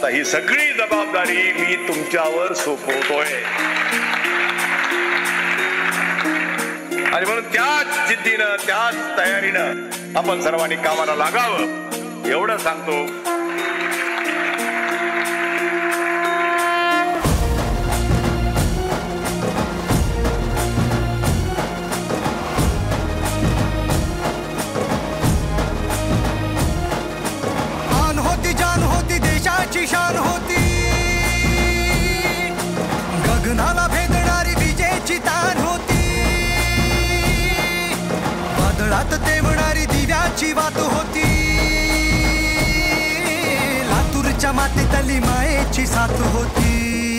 आता ही सगळी जबाबदारी मी तुमच्यावर सोपवतोय. आणि म्हणून त्याच जिद्दीनं त्याच तयारीनं आपण सर्वांनी कामाला लागावं एवढं सांगतो. दिव्याची वात होती. लातूरच्या मातीतली मायेची साथ होती.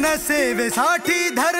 जनसेवेसाठी धर